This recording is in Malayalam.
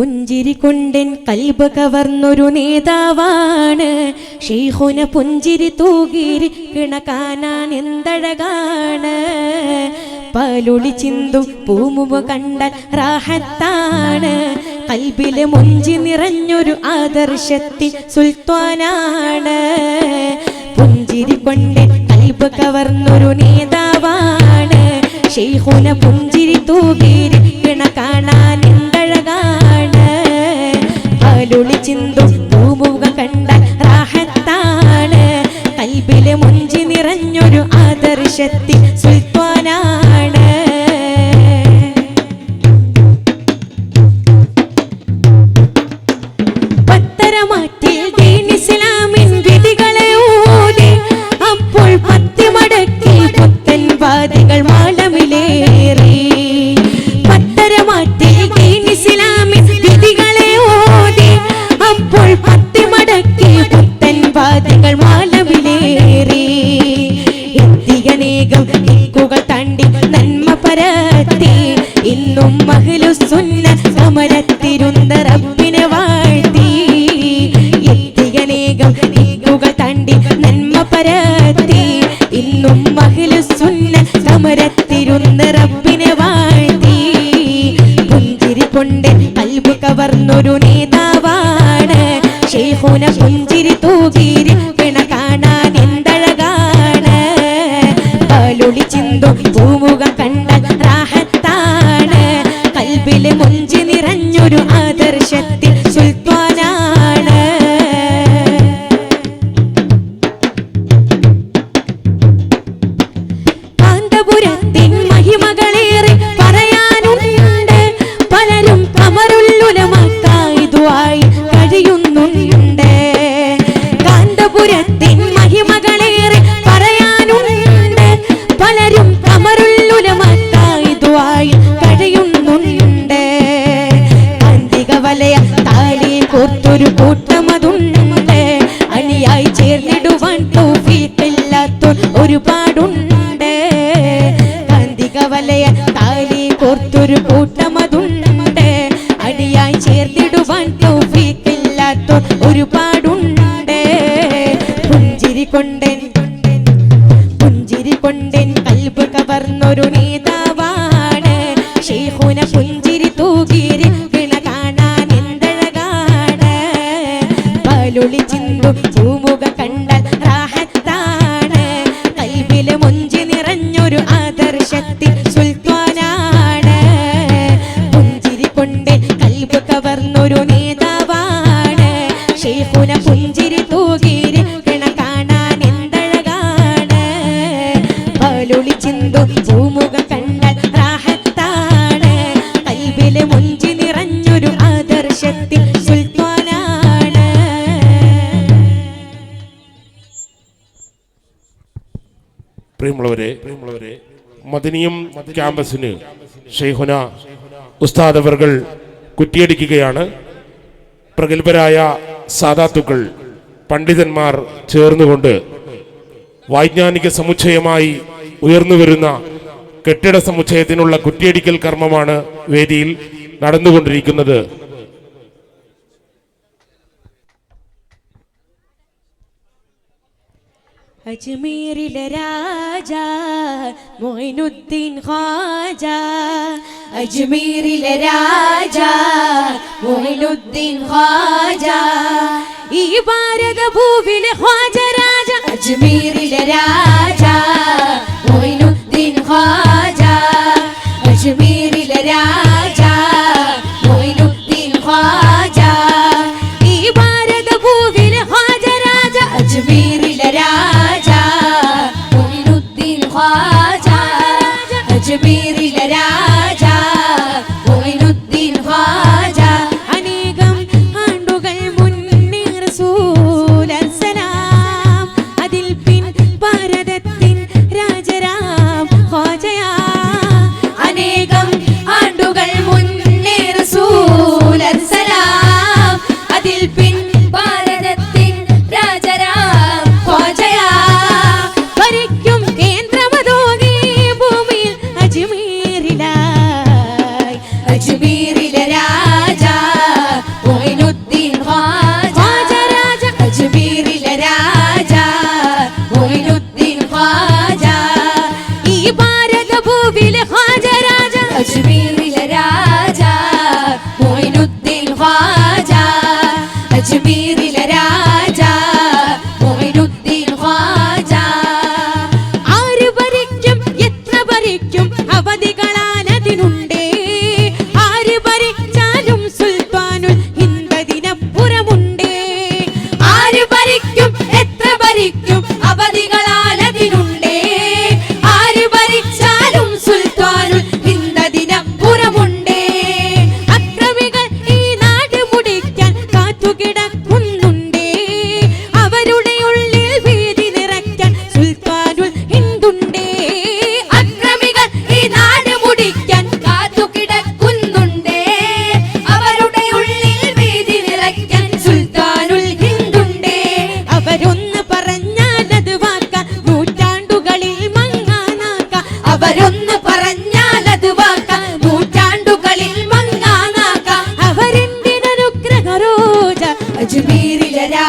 പുഞ്ചിരി കൊണ്ടൻ കൽബ് കവർന്നൊരു നേതാവാണ്. ഷെയ്ഹുന പുഞ്ചിരി തൂകിരി കിണക്കാനാൻ എന്തഴകാണ്. പാലൊളി ചിന്തു പൂമുവ കണ്ടാൽ റാഹത്താണ്. കൽബിലെ മുഞ്ചി നിറഞ്ഞൊരു ആദർശത്തിൽ സുൽത്താനാണ്. പുഞ്ചിരി കൊണ്ട് കൽബ് കവർന്നൊരു നേതാവാണ്. ഷെയ്ഹുന പുഞ്ചിരി തൂകിരി നിറഞ്ഞൊരു ആദർശത്തിൽ മഹിലുസുന്ന വാഴ്ത്തി. തണ്ടി നന്മ പരത്തി. ഇന്നും റബ്ബിനെ വാഴ്ത്തി. നേതാവാണ്. ഷെയ്ഖുന പുഞ്ചിരി തൂകിരി കഴിയുന്നുണ്ട് കാന്തപുരത്തിൻ മഹിമകളേറെ പറയാനുണ്ട്. പലരും കമറുല്ലുലമക്കായതുമായി കഴിയുന്നുണ്ട് കാന്തിക വലയ താലി കോർത്തൊരു കൂട്ടമതുണ്ട്. അണിയായി ചേർന്നിടുവാൻ തൗഫീഖില്ലാത്തോർ ഒരുപാടുണ്ട്. കാന്തിക വലയ താലി കോർത്തൊരു കൂട്ടമതുണ്ട്. കൊണ്ടൻ പുഞ്ചിരി കൊണ്ടൻ കൽബ് കവർന്നൊരു നേതാവാണ്. ഷെയ്ഖുന പുഞ്ചിരി തൂകിരി പിണ കാണാൻ എന്തഴകാണ്. പലുളി ചിന്തു പൂമുഖ കണ്ടാൽ റാഹത്താണ്. കൽബിലെ മുഞ്ചി നിറഞ്ഞൊരു ആദർശത്തിൽ സുൽത്താനാണ്. പുഞ്ചിരി കൊണ്ട് കൽബ് കവർന്നൊരു നേതാവാണ്. ഷെയ്ഖുന പുഞ്ചിരി ആദർശത്തിൽ സുൽത്താനാണ്. പ്രിയമുള്ളവരെ പ്രിയമുള്ളവരെ മദനിയം ക്യാമ്പസിന് ഷെയ്ഹുന ഉസ്താദ് അവർകൾ കുറ്റിയടിക്കുകയാണ്. പ്രഗത്ഭരായ സാധാത്തുക്കൾ പണ്ഡിതന്മാർ ചേർന്നുകൊണ്ട് വൈജ്ഞാനിക സമുച്ചയമായി ഉയർന്നു വരുന്ന കെട്ടിട സമുച്ചയത്തിനുള്ള കുറ്റിയടിക്കൽ കർമ്മമാണ് വേദിയിൽ നടന്നുകൊണ്ടിരിക്കുന്നത്. അജ്മീരിലെ രാജ മൊയിനുദ്ദീൻ ഖാജ അജ്മീരിലെ രാജ മൊയിനുദ്ദീൻ ഖാജ ഈ ഭാരത ഭൂവിലെ ഖാജ രാജ അജ്മീരിലെ രാജ to be the വിജരാ